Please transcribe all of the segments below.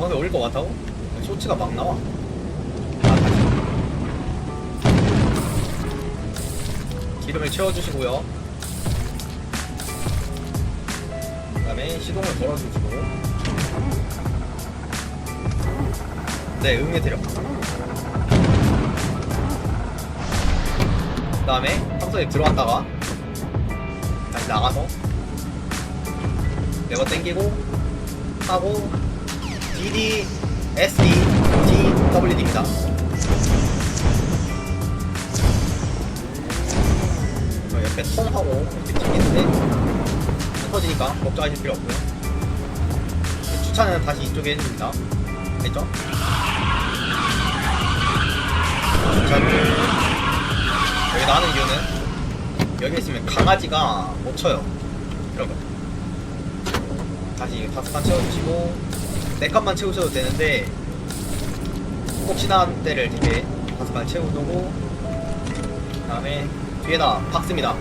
방에 올릴 것 같다고? 쇼츠가 막 나와. 기름을 채워주시고요. 그 다음에 시동을 걸어주시고. 네, 응애드려. 그 다음에 평소에 들어갔다가 다시 나가서 레버 땡기고 하고 DD SD D WD입니다. 옆에 통하고 이렇게 튕기는데 안 터지니까 걱정하실 필요 없고요. 주차는 다시 이쪽에 해줍니다. 됐죠? 주차를 여기 나는 이유는 여기 있으면 강아지가 못 쳐요. 여러분. 다시 칸 채워주시고 네 칸만 채우셔도 되는데 혹시나 하는 때를 되게 다섯 칸 채우고 그 다음에 뒤에다 박습니다.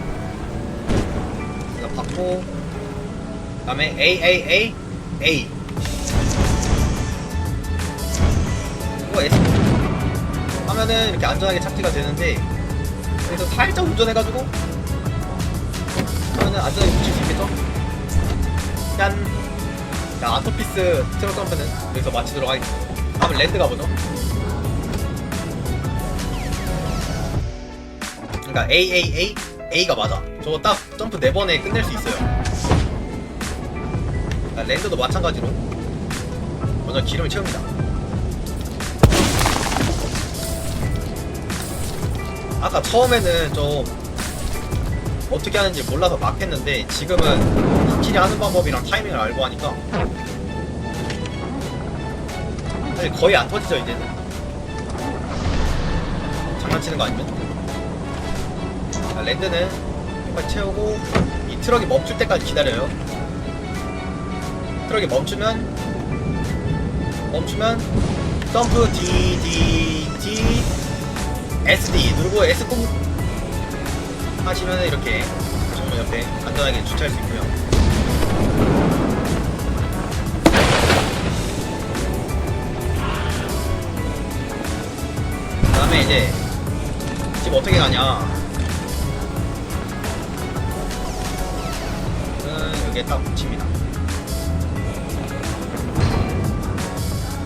그래서 박고 그 다음에 A A A A 이거 S 하면은 이렇게 안전하게 착지가 되는데 그래서 살짝 운전해가지고 하면은 안전하게 붙일 수 있겠죠? 짠! 자, 아토피스 트럭 점프는 여기서 마치도록 하겠습니다. 다음은 랜드 가보죠. 그러니까 A, A, A, A가 맞아. 저거 딱 점프 4번에 끝낼 수 있어요. 자, 랜드도 마찬가지로 먼저 기름을 채웁니다. 아까 처음에는 좀 어떻게 하는지 몰라서 막 했는데 지금은 확실히 하는 방법이랑 타이밍을 알고 하니까 사실 거의 안 터지죠 이제는 장난치는 거 아니면 자, 랜드는 끝까지 채우고 이 트럭이 멈출 때까지 기다려요. 트럭이 멈추면 멈추면 점프 D D D SD 누르고 S 꾹 하시면 이렇게 정문 옆에 안전하게 주차할 수 있고요. 그 다음에 이제 집 어떻게 가냐? 은 여기에 딱 붙입니다.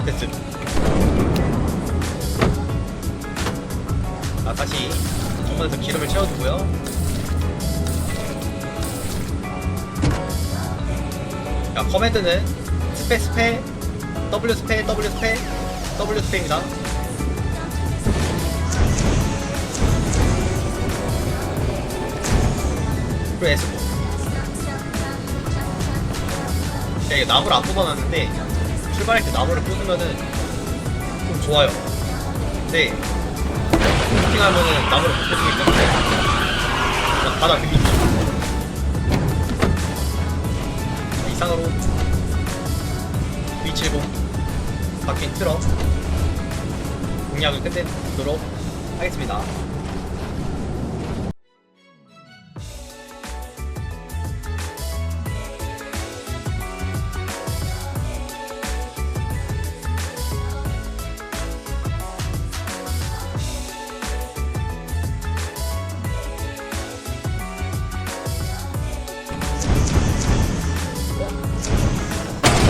됐음. 아 다시 정문에서 기름을 채워주고요. 자, 커맨드는 스페 스페 W 스페 W 스페 W 스페입니다. 그리고 S 자, 이게 나무를 안 뽑아놨는데 출발할 때 나무를 뽑으면은 좀 좋아요. 근데 부팅하면은 나무를 못 뽑기 때문에 그냥 바닥 밀리죠. 이상으로 V70 바뀐 트럭 공략을 끝내도록 하겠습니다.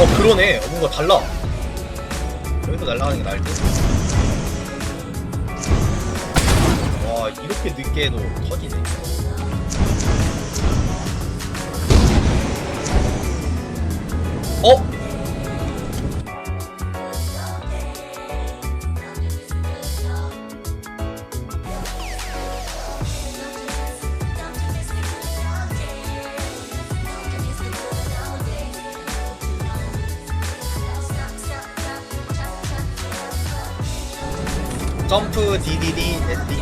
어 그러네. 어, 뭔가 달라. 여기서 날아가는 게 나을 듯와 이렇게 늦게도 터지네. 어? 점프 DDD SD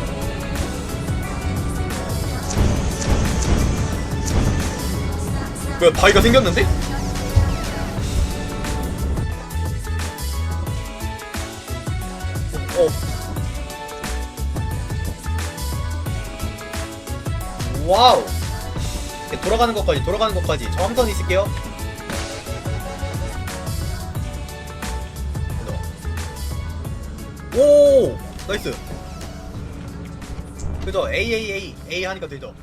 왜 바위가 생겼는데? 어. 와우. 돌아가는 것까지 돌아가는 것까지 저 함선 있을게요. 오 나이스. 그죠? A A A. A 하니까 되죠